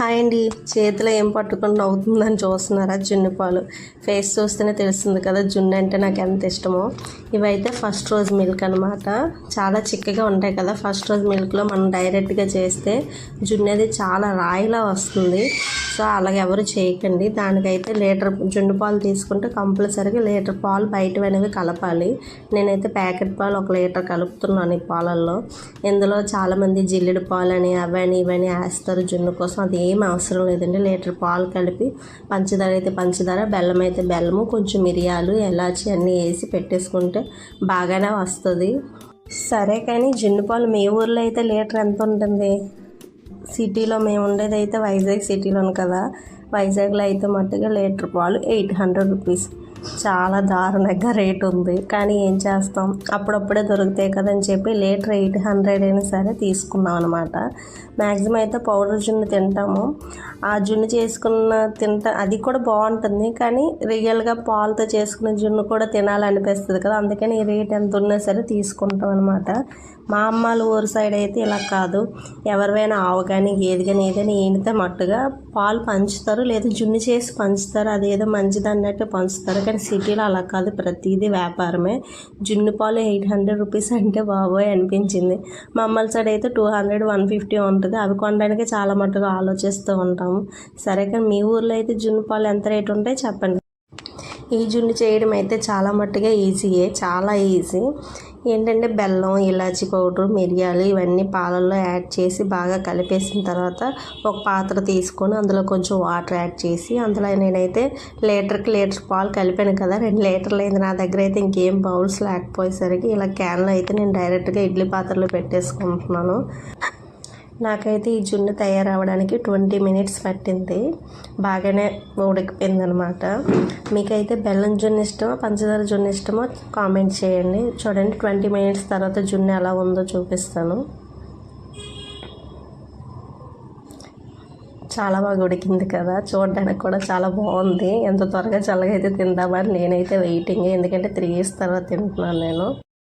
Hi అండి. చేతిలో ఏం పట్టుకుని అవుతుందని చూస్తున్నారా జున్ను పాలు? ఫేస్ చూస్తేనే తెలుస్తుంది కదా జున్ను అంటే నాకు ఎంత ఇష్టమో. ఇవైతే ఫస్ట్ రోజు మిల్క్ అనమాట చాలా చిక్కగా ఉంటాయి కదా. ఫస్ట్ రోజు మిల్క్లో మనం డైరెక్ట్గా చేస్తే జున్ను అది చాలా రాయిలా వస్తుంది. సో అలాగే ఎవరు చేయకండి. దానికైతే లీటర్ జున్ను పాలు తీసుకుంటే కంపల్సరీగా లీటర్ పాలు బయటవైనవి అనేవి కలపాలి. నేనైతే ప్యాకెట్ పాలు ఒక లీటర్ కలుపుతున్నాను ఈ పాలల్లో. ఇందులో చాలామంది జిల్లుడు పాలు అని అవని ఇవని వేస్తారు జున్ను కోసం. అది ఏం అవసరం లేదండి. లీటర్ పాలు కలిపి పంచదార అయితే పంచదార బెల్లం అయితే బెల్లము కొంచెం మిరియాలు ఎలాచి అన్నీ వేసి పెట్టేసుకుంటే బాగానే వస్తుంది. సరే కానీ జున్నుపాలు మీ ఊర్లో అయితే లీటర్ ఎంత ఉంటుంది? సిటీలో మేము ఉండేది అయితే వైజాగ్ సిటీలోను కదా. వైజాగ్లో అయితే మట్టుగా లీటర్ పాలు ఎయిట్ హండ్రెడ్ రూపీస్. చాలా దారుణంగా రేట్ ఉంది. కానీ ఏం చేస్తాం? అప్పుడప్పుడే దొరుకుతాయి కదని చెప్పి లీటర్ ఎయిట్ హండ్రెడ్ అయినా సరే తీసుకున్నాం అనమాట మ్యాక్సిమం అయితే పౌడర్ జున్ను తింటాము. ఆ జున్ను చేసుకున్న తింటా అది కూడా బాగుంటుంది. కానీ రియల్గా పాలతో చేసుకున్న జున్ను కూడా తినాలనిపిస్తుంది కదా. అందుకని ఈ రేట్ ఎంత ఉన్నా సరే తీసుకుంటాం అనమాట మా అమ్మాళ్ళ ఊరు సైడ్ అయితే ఇలా కాదు. ఎవరివైనా ఆవు కానీ గేది కానీ ఏదైనా ఈనితే మట్టుగా పాలు పంచుతారు. లేదా జున్ను చేసి పంచుతారు. అదేదో మంచిది అన్నట్టు పంచుతారు. కానీ సిటీలో అలా కాదు. ప్రతిదీ వ్యాపారమే. జున్ను పాలు ఎయిట్ హండ్రెడ్ రూపీస్ అంటే బాబోయ్ అనిపించింది. మమ్మల్ని సైడ్ అయితే టూ హండ్రెడ్ వన్ ఫిఫ్టీ ఉంటుంది. అవి కొనడానికి చాలా మటుగా ఆలోచిస్తూ ఉంటాము. సరే కానీ మీ ఊర్లో అయితే జున్ను పాలు ఎంత రేటు ఉంటాయి చెప్పండి. ఈ జున్ను చేయడం అయితే చాలా మట్టుగా ఈజీయే చాలా ఈజీ. ఏంటంటే బెల్లం ఇలాచి పౌడర్ మిరియాలు ఇవన్నీ పాలల్లో యాడ్ చేసి బాగా కలిపేసిన తర్వాత ఒక పాత్ర తీసుకొని అందులో కొంచెం వాటర్ యాడ్ చేసి అందులో నేనైతే లీటర్కి లీటర్ పాలు కలిపాను కదా రెండు లీటర్లు అయింది నా దగ్గర అయితే ఇంకేం బౌల్స్ లేకపోయేసరికి ఇలా క్యాన్లో అయితే నేను డైరెక్ట్గా ఇడ్లీ పాత్రలో పెట్టేసుకుంటున్నాను. నాకైతే ఈ జున్ను తయారవడానికి ట్వంటీ మినిట్స్ పట్టింది. బాగానే ఉడికిపోయింది అనమాట మీకైతే బెల్లం జున్ను ఇష్టమో పంచదార జున్ను ఇష్టమో కామెంట్ చేయండి. చూడండి ట్వంటీ మినిట్స్ తర్వాత జున్ను ఎలా ఉందో చూపిస్తాను. చాలా బాగా ఉడికింది కదా చూడడానికి కూడా చాలా బాగుంది. ఎంత త్వరగా చల్లగా అయితే తిందామని నేనైతే వెయిటింగ్ ఎందుకంటే త్రీ ఇయర్స్ తర్వాత తింటున్నాను నేను.